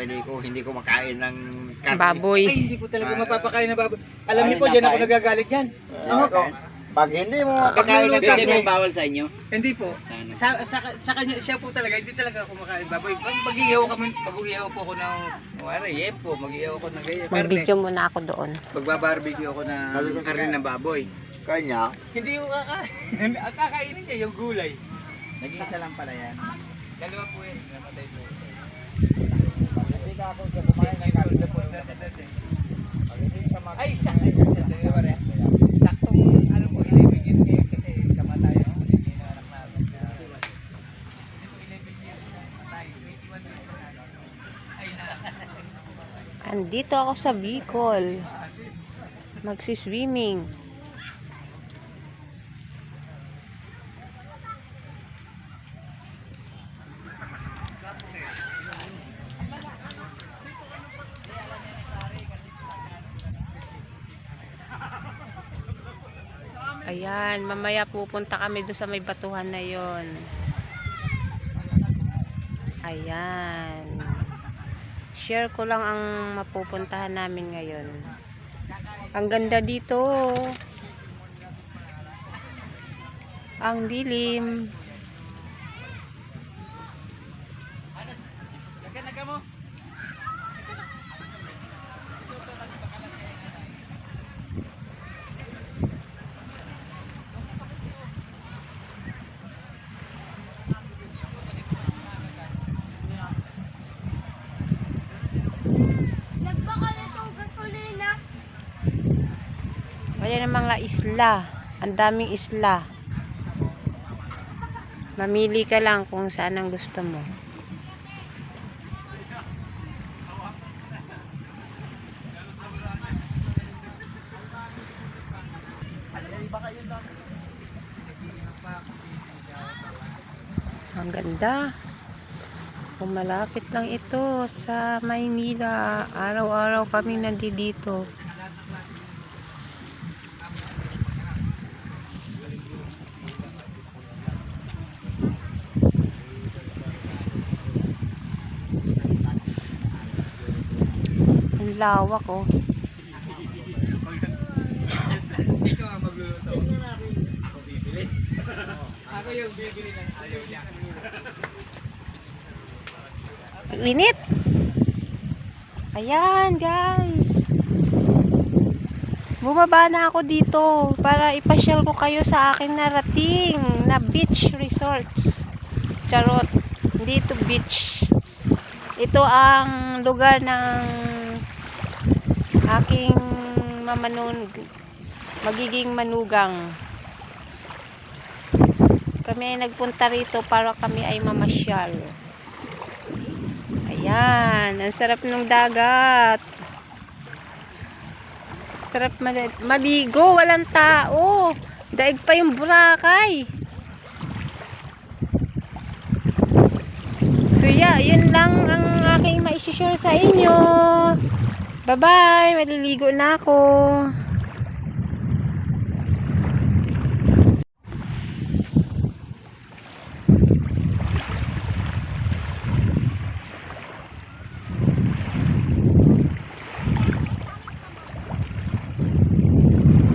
hindi ko, hindi ko makain ng karne. Baboy. Ay, hindi po talaga Ah. mapapakain na baboy. Alam niyo po, dyan ako nagagalit dyan. Ah, ako, pag hindi mo mapakain ng karne, mo, bawal sa inyo? Hindi po. Sa, sa, sa kanya, siya po talaga, hindi talaga ako makain baboy. Pag mag-ihaw kami, mag-ihaw po ako ng, wala, yepo, mag-ihaw ako ng ganyan, karne. Mag-video muna ako doon. Magbabarbecue ako ng ko karne ng baboy. kanya, Hindi ko kakain. Ang kakainin niya yung gulay. Nag-iisa lang pala yan. Dalawa po yan. Namatay po. Ako siya kumain ng karne. Pag hindi ka makain Ay, sa ay, sa dalawa rin. Saktong ano po, 11 years ngayon kasi kamatayan ako. Hindi na anak namin. Hindi po 11 years na namatay. 21 years na Ay, na. Andito ako sa Bicol. Magsi-swimming. Ayan, mamaya pupunta kami doon sa may batuhan na yon. Ayan. Share ko lang ang mapupuntahan namin ngayon. Ang ganda dito. Ang dilim. Nagkanaga mo. Ayan ang mga isla. Ang daming isla. Mamili ka lang kung saan ang gusto mo. Ang ganda. Kung malapit lang ito sa Maynila. Araw-araw kami nandito. Ang lawak oh. Ako. Ako yung bibili ng ayaw niya. Init. Ayan, guys. Bumaba na ako dito para ipasyal ko kayo sa aking narating na beach resorts. Charot. Hindi ito beach. Ito ang lugar ng aking mamanun magiging manugang. Kami ay nagpunta rito para kami ay mamasyal. Ayan, ang sarap ng dagat. Sarap mali- maligo, walang tao. Daig pa yung Boracay. So yeah, yun lang ang aking maisishare sa inyo. Bye-bye, maliligo na ako.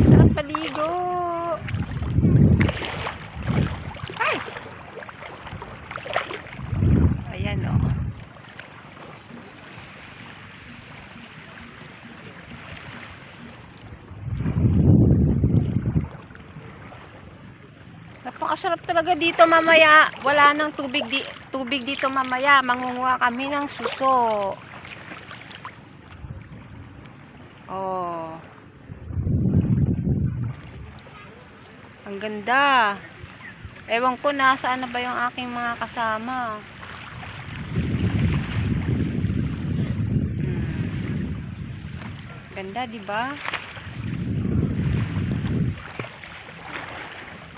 Sarap paligo. Ay! Ayan o. Oh. Napakasarap talaga dito mamaya. Wala nang tubig, di tubig dito mamaya. Mangunguha kami ng suso. Oh. Ang ganda. Ewan ko nasaan na ba yung aking mga kasama. Hmm. Ganda, 'di ba?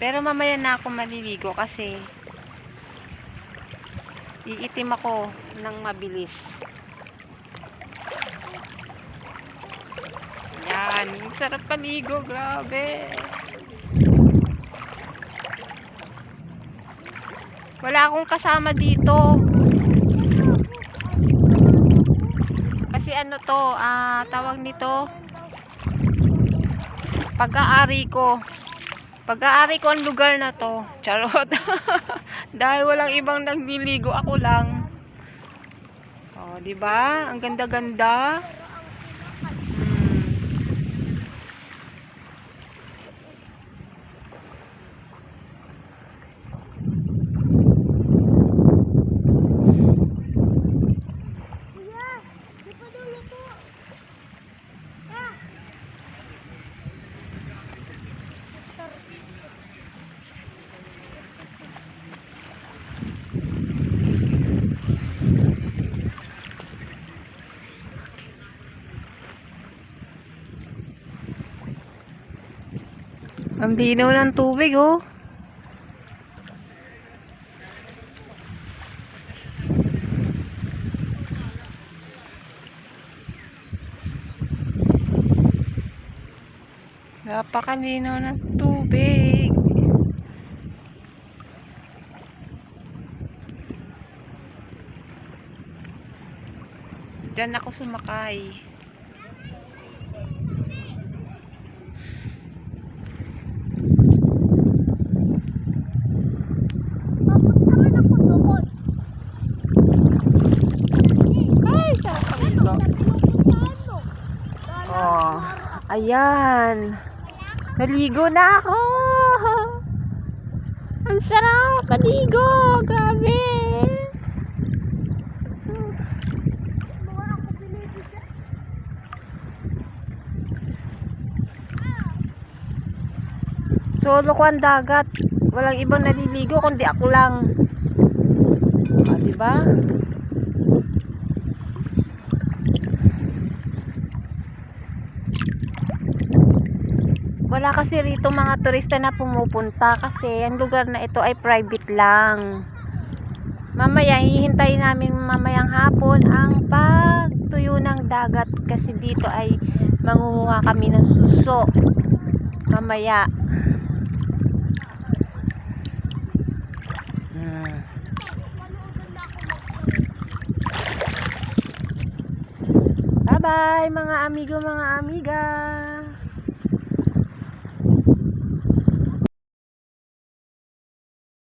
Pero mamaya na ako maliligo kasi iitim ako ng mabilis. Yan, sarap paligo, grabe. Wala akong kasama dito. ano to, ah, tawag nito, pag-aari ko. Pag-aari ko ang lugar na to. Charot. Dahil walang ibang nagliligo, ako lang. Oh, 'di ba? Ang ganda-ganda. Ang linaw ng tubig, oh. Napakalinaw ng tubig. Diyan ako sumakay. Ayan. Naligo na ako. Ang sarap paligo. Grabe. Solo ko ang dagat. Walang ibang naliligo kundi ako lang. Ah, di ba? Wala kasi rito mga turista na pumupunta kasi ang lugar na ito ay private lang. Mamaya hihintayin namin mamayang hapon ang pagtuyo ng dagat kasi dito ay mangunguha kami ng suso. Mamaya. Hmm. Bye-bye mga amigo, mga amiga.